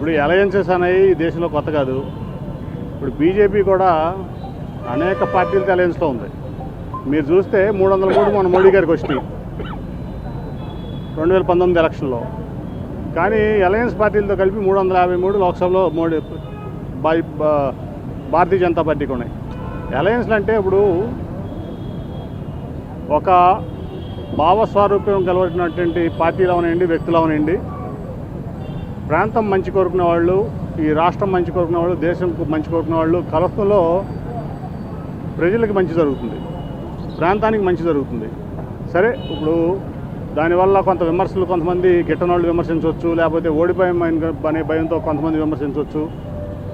ఇప్పుడు అలయన్సెస్ అనేవి ఈ దేశంలో కొత్త కాదు. ఇప్పుడు బీజేపీ కూడా అనేక పార్టీలతో అలయన్స్లో ఉంది. మీరు చూస్తే మూడు వందల కోట్లు మన మోడీ గారికి వచ్చినాయి. రెండు వేల పంతొమ్మిది ఎలక్షన్లో. కానీ అలయన్స్ పార్టీలతో కలిపి మూడు వందల యాభై మూడు లోక్సభలో మోడీ బై భారతీయ జనతా పార్టీకి ఉన్నాయి. అలయన్స్లు అంటే ఇప్పుడు ఒక భావస్వారూప్యం కలవటినటువంటి పార్టీలు అవనండి వ్యక్తులు అవనండి ప్రాంతం మంచి కోరుకునే వాళ్ళు ఈ రాష్ట్రం మంచి కోరుకునే వాళ్ళు దేశం మంచి కోరుకునే వాళ్ళు కలసంలో ప్రజలకు మంచి జరుగుతుంది. ప్రాంతానికి మంచి జరుగుతుంది. సరే ఇప్పుడు దానివల్ల కొంత విమర్శలు కొంతమంది గిట్టనోళ్ళు విమర్శించవచ్చు లేకపోతే ఓడిపోయాం అనే భయంతో కొంతమంది విమర్శించవచ్చు.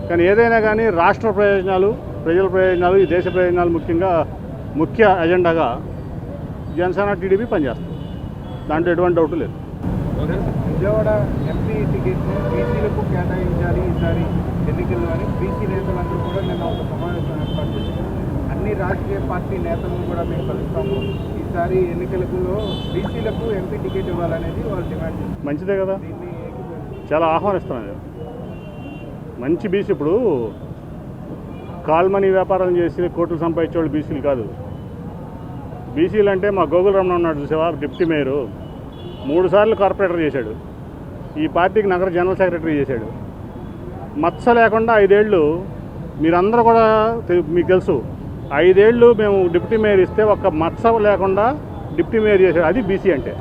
కానీ ఏదైనా కానీ రాష్ట్ర ప్రయోజనాలు ప్రజల ప్రయోజనాలు ఈ దేశ ప్రయోజనాలు ముఖ్యంగా ముఖ్య ఎజెండాగా జనసేన టీడీపీ పనిచేస్తుంది. దాంట్లో ఎటువంటి డౌట్ లేదు. విజయవాడ ఎంపీ టికెట్ను బీసీలకు కేటాయించాలి ఈసారి ఎన్నికల్లో అని బీసీ నేతలందరూ కూడా నిన్న ఒక సమావేశం ఏర్పాటు చేశారు. అన్ని రాజకీయ పార్టీ నేతలను కూడా మేము కలుస్తాము. ఈసారి ఎన్నికలలో బీసీలకు ఎంపీ టికెట్ ఇవ్వాలనేది వాళ్ళు డిమాండ్ చేస్తారు. మంచిదే కదా. చాలా ఆహ్వానిస్తున్నాను మంచి బీసీ ఇప్పుడు. కాల్మనీ వ్యాపారం చేసి కోట్లు సంపాదించే వాళ్ళు బీసీలు కాదు. బీసీలు అంటే మా గోగుల రమణ ఉన్నాడు చూసావా? Deputy mayor. మూడు సార్లు కార్పొరేటర్ చేశాడు. ఈ పార్టీకి నగర జనరల్ సెక్రటరీ చేశాడు. మచ్చ లేకుండా ఐదేళ్ళు మీరందరూ కూడా మీకు తెలుసు ఐదేళ్ళు మేము డిప్యూటీ మేయర్ ఇస్తే ఒక్క మచ్చ లేకుండా డిప్యూటీ మేయర్ చేశాడు. అది బీసీ అంటే.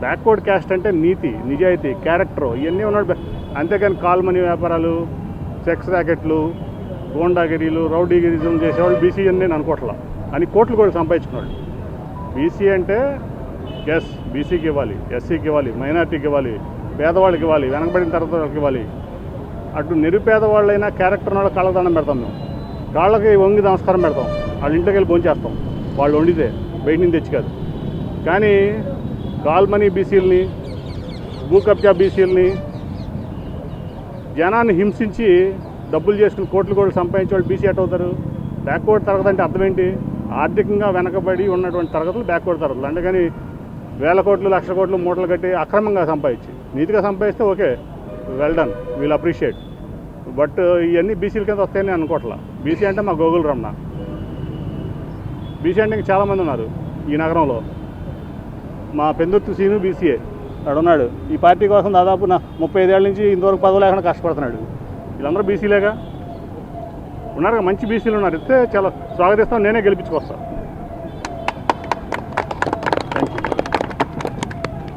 బ్యాక్వర్డ్ క్యాస్ట్ అంటే నీతి నిజాయితీ క్యారెక్టర్ ఇవన్నీ ఉన్నాడు అంతేకాని అంతేకాని కాల్మనీ వ్యాపారాలు సెక్స్ ర్యాకెట్లు గోండాగిరీలు రౌడీగిరిజం చేసేవాళ్ళు బీసీ అని నేను అనుకోవట్లా. అని కోట్లు కూడా సంపాదించుకున్నాడు. బీసీ అంటే ఎస్ బీసీకి ఇవ్వాలి ఎస్సీకి ఇవ్వాలి మైనార్టీకి ఇవ్వాలి పేదవాళ్ళకి ఇవ్వాలి వెనకబడిన తరగతి వాళ్ళకి ఇవ్వాలి. అటు నిరుపేద వాళ్ళైనా క్యారెక్టర్ వాళ్ళ కాళ్ళదండం పెడతాం మేము. కాళ్ళకి వంగి నమస్కారం పెడతాం. వాళ్ళ ఇంట్లోకి వెళ్ళి భోంచేస్తాం. వాళ్ళు వండితే బయట నుంచి తెచ్చి కాదు కానీ కాల్మనీ బీసీలని భూ కబ్జా బీసీలని జనాన్ని హింసించి డబ్బులు చేసుకుని కోట్లు కోట్లు సంపాదించే వాళ్ళు బీసీ ఎట్ అవుతారు? బ్యాక్వర్డ్ తరగతి అంటే అర్థం ఏంటి? ఆర్థికంగా వెనకబడి ఉన్నటువంటి తరగతులు బ్యాక్వర్డ్ తరగతులు. అందుకని వేల కోట్లు లక్ష కోట్లు మూటలు కట్టి అక్రమంగా సంపాదించి. నీతిగా సంపాదిస్తే okay well done we'll appreciate but ఇవన్నీ బీసీల కింద వస్తాయని అనుకోవట్లా బీసీ అంటే మా గోగుల రమణ. బీసీ అంటే ఇంకా చాలామంది ఉన్నారు ఈ నగరంలో. మా పెందుర్తి సీను బీసీఏ వాడు ఉన్నాడు. ఈ పార్టీ కోసం దాదాపు నా ముప్పై ఐదేళ్ళ నుంచి ఇంతవరకు పదవి లేకుండా కష్టపడుతున్నాడు. వీళ్ళందరూ బీసీలేగా ఉన్నారు మంచి బీసీలు ఉన్నారు. ఇస్తే చాలా స్వాగతిస్తాం నేనే గెలిపించుకొస్తాను